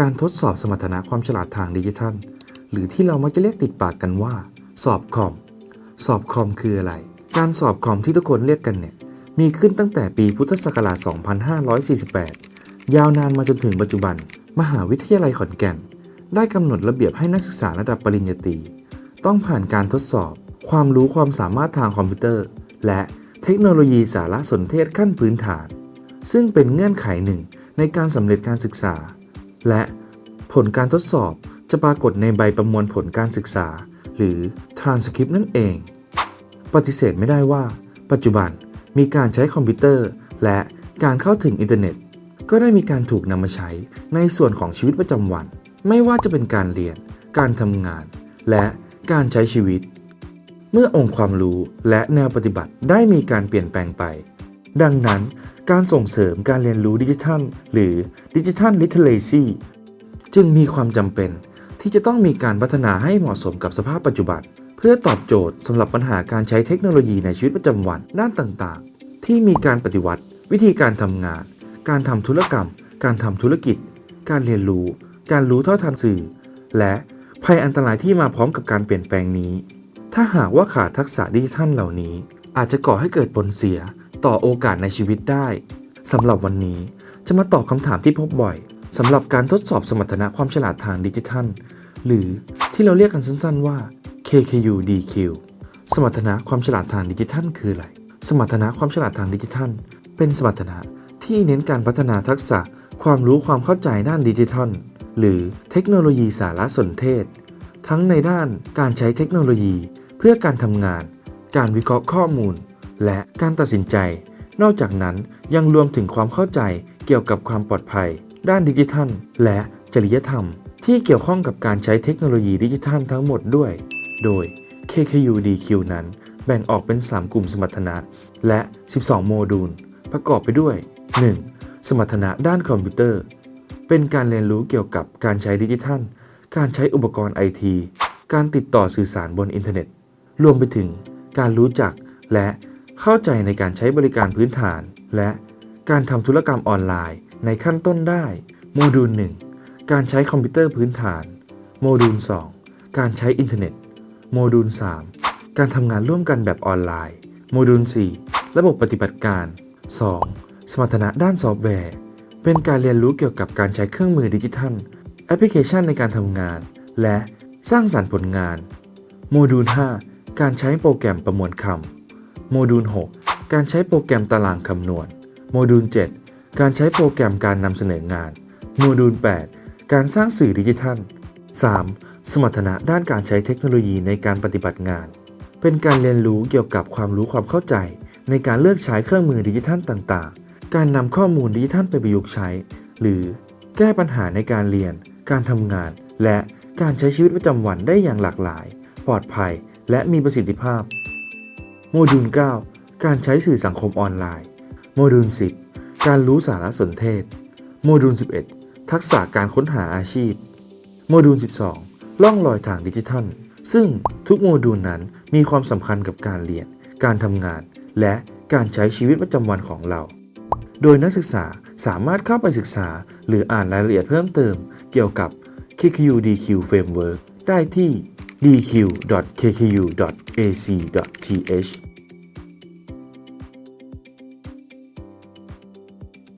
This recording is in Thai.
การทดสอบสมรรถนะความฉลาดทางดิจิทัล หรือที่เรามักจะเรียกติดปากกันว่า สอบคอม สอบคอมคืออะไร การสอบคอมที่ทุกคนเรียกกันเนี่ย มีขึ้นตั้งแต่ปีพุทธศักราช 2548 ยาวนานมาจนถึงปัจจุบัน มหาวิทยาลัยขอนแก่น ได้กำหนดระเบียบให้นักศึกษาระดับปริญญาตรี ต้องผ่านการทดสอบ ความรู้ความสามารถทางคอมพิวเตอร์ และเทคโนโลยีสารสนเทศขั้นพื้นฐาน ซึ่งเป็นเงื่อนไขหนึ่งในการสำเร็จการศึกษา และผลการทดสอบจะปรากฏในใบประมวลผลการศึกษา หรือ transcript นั่นเอง ปฏิเสธไม่ได้ว่า ปัจจุบันมีการใช้คอมพิวเตอร์ และการเข้าถึงอินเทอร์เน็ต ก็ได้มีการถูกนำมาใช้ในส่วนของชีวิตประจำวัน ไม่ว่าจะเป็นการเรียน การทำงาน และการใช้ชีวิต เมื่อองค์ความรู้และแนวปฏิบัติได้มีการเปลี่ยนแปลงไป ดังนั้นการส่งเสริมการเรียนรู้ดิจิทัล หรือดิจิทัลลิเทเลซีจึงมีความจำเป็น ที่จะต้องมีการพัฒนาให้เหมาะสมกับสภาพปัจจุบัน เพื่อตอบโจทย์สำหรับปัญหาการใช้เทคโนโลยีในชีวิตประจำวันด้านต่างๆ ที่มีการปฏิวัติ วิธีการทำงาน การทำธุรกรรม การทำธุรกิจ การเรียนรู้ การรู้เท่าทันสื่อ และภัยอันตรายที่มาพร้อมกับการเปลี่ยนแปลงนี้ ถ้าหากว่าขาดทักษะดิจิทัลเหล่านี้ อาจจะก่อให้เกิดผลเสีย ต่อโอกาสในชีวิตได้สำหรับวันนี้จะมาตอบคำถามที่พบบ่อยสำหรับการทดสอบสมรรถนะความฉลาดทางดิจิทัล หรือที่เราเรียกกันสั้นๆว่า KKU DQ สมรรถนะความฉลาดทางดิจิทัลคืออะไร สมรรถนะความฉลาดทางดิจิทัล เป็นสมรรถนะที่เน้นการพัฒนาทักษะ ความรู้ความเข้าใจด้านดิจิทัล หรือเทคโนโลยีสารสนเทศ ทั้งในด้านการใช้เทคโนโลยี เพื่อการทำงาน การวิเคราะห์ข้อมูล และการตัดสินใจ นอกจากนั้นยังรวมถึงความเข้าใจเกี่ยวกับความปลอดภัย ด้านดิจิทัล และจริยธรรม ที่เกี่ยวข้องกับการใช้เทคโนโลยีดิจิทัลทั้งหมดด้วย โดย KKU DQ นั้น แบ่งออกเป็น 3 กลุ่มสมรรถนะ และ 12 โมดูล ประกอบไปด้วย 1. สมรรถนะด้านคอมพิวเตอร์ เป็นการเรียนรู้เกี่ยวกับการใช้ดิจิทัล การใช้อุปกรณ์ไอที การติดต่อสื่อสารบนอินเทอร์เน็ต รวมไปถึงการรู้จักและ เข้าใจในการใช้บริการพื้นฐาน และการทำธุรกรรมออนไลน์ ในขั้นต้นได้ โมดูล 1 การใช้คอมพิวเตอร์พื้นฐาน โมดูล 2 การใช้อินเทอร์เน็ต โมดูล 3 การทำงานร่วมกันแบบออนไลน์ โมดูล 4 ระบบปฏิบัติการ 2. สมรรถนะด้านซอฟต์แวร์ เป็นการเรียนรู้เกี่ยวกับการใช้เครื่องมือดิจิทัล แอปพลิเคชันในการทำงาน และสร้างสรรค์ผลงาน โมดูล 5 การใช้โปรแกรมประมวลคำ โมดูล 6 การใช้โปรแกรมตารางคำนวณ โมดูล 7 การใช้โปรแกรมการนำเสนองาน โมดูล 8 การสร้างสื่อดิจิทัล 3. สมรรถนะด้านการใช้เทคโนโลยีในการปฏิบัติงาน เป็นการเรียนรู้เกี่ยวกับความรู้ความเข้าใจ ในการเลือกใช้เครื่องมือดิจิทัลต่างๆ การนำข้อมูลดิจิทัลไปประยุกต์ใช้ หรือแก้ปัญหาในการเรียน การทำงาน และการใช้ชีวิตประจำวันได้อย่างหลากหลาย ปลอดภัย และมีประสิทธิภาพ โมดูล 9 การใช้สื่อสังคมออนไลน์ โมดูล 10 การรู้สารสนเทศ โมดูล 11 ทักษะการค้นหาอาชีพ โมดูล 12 ล่องรอยทางดิจิทัล ซึ่งทุกโมดูลนั้นมีความสำคัญกับการเรียน การทำงาน และการใช้ชีวิตประจำวันของเรา โดยนักศึกษาสามารถเข้าไปศึกษา หรืออ่านรายละเอียดเพิ่มเติม เกี่ยวกับ KQDQ Framework ได้ที่ dq.kku.ac.th